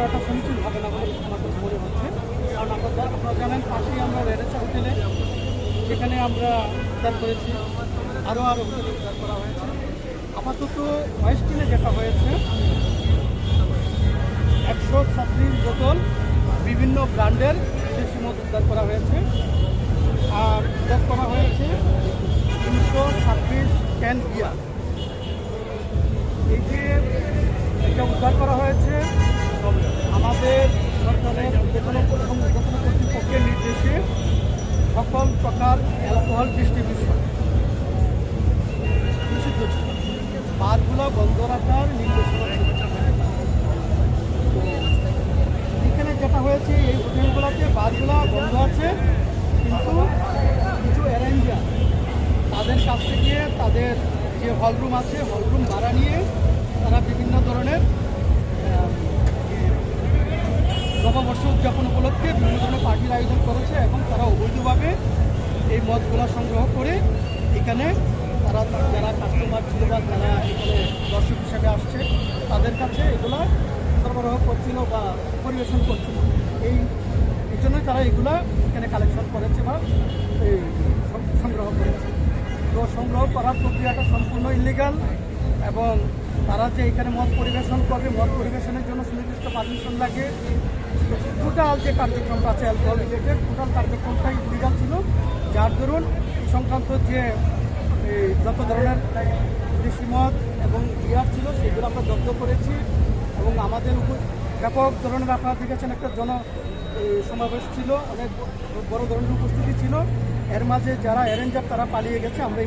না বলে আমার কাছে মনে হচ্ছে। কারণ যা- আপনারা জানেন, পাশেই আমরা রেডেসা হোটেলে সেখানে আমরা উদ্ধার করেছি আরও আরও হোটেলে উদ্ধার করা হয়েছে। আপাতত ওয়েস্টিনে যেটা হয়েছে, একশো ছাত্রিশ বোতল বিভিন্ন ব্র্যান্ডের বিদেশি মদ উদ্ধার করা হয়েছে। আর উদ্ধার করা হয়েছে তিনশো ছাব্বিশ ক্যান বিয়ার। এই যে এটা উদ্ধার করা হয়েছে প্রকার অ্যালকোহল ডিস্ট্রিবিউশন। নিষিদ্ধ ছিল বারগুলো বন্ধ রাখার নির্দেশনা এখানে যেটা হয়েছে, এই হোটেলগুলোতে বারগুলো বন্ধ আছে, কিন্তু কিছু অ্যারেঞ্জার তাদের কাছ থেকে তাদের যে হলরুম আছে হলরুম ভাড়া নিয়ে তারা বিভিন্ন ধরনের নববর্ষ উদযাপন উপলক্ষে বিভিন্ন ধরনের পার্টির আয়োজন করেছে এবং তারা অবৈধভাবে এই মদগুলো সংগ্রহ করে এখানে তারা যারা কাস্টমার ছিল বা যারা এখানে দর্শক হিসেবে আসছে, তাদের কাছে এগুলো সরবরাহ করছিল বা পরিবেশন করছিল। এই এই জন্যই তারা এগুলো এখানে কালেকশন করেছে বা এই সংগ্রহ করেছে। তো সংগ্রহ করার প্রক্রিয়াটা সম্পূর্ণ ইলিগাল এবং তারা যে এখানে মদ পরিবেশন করবে, মদ পরিবেশনের জন্য সুনির্দিষ্ট পারমিশন লাগে। টোটাল যে কার্যক্রমটা আছে অ্যালকোহল রিলেটেড টোটাল কার্যক্রমটাই ইলিগাল ছিল যার দরুন এই সংক্রান্ত যে যত ধরনের মদ এবং বিয়ার ছিল, সেগুলো আমরা জব্দ করেছি এবং আমাদের উপর ব্যাপক ধরনের আপনারা দেখেছেন একটা জন সমাবেশ ছিল, অনেক বড় ধরনের উপস্থিতি ছিল। এর মাঝে যারা অ্যারেঞ্জার, তারা পালিয়ে গেছে। আমরা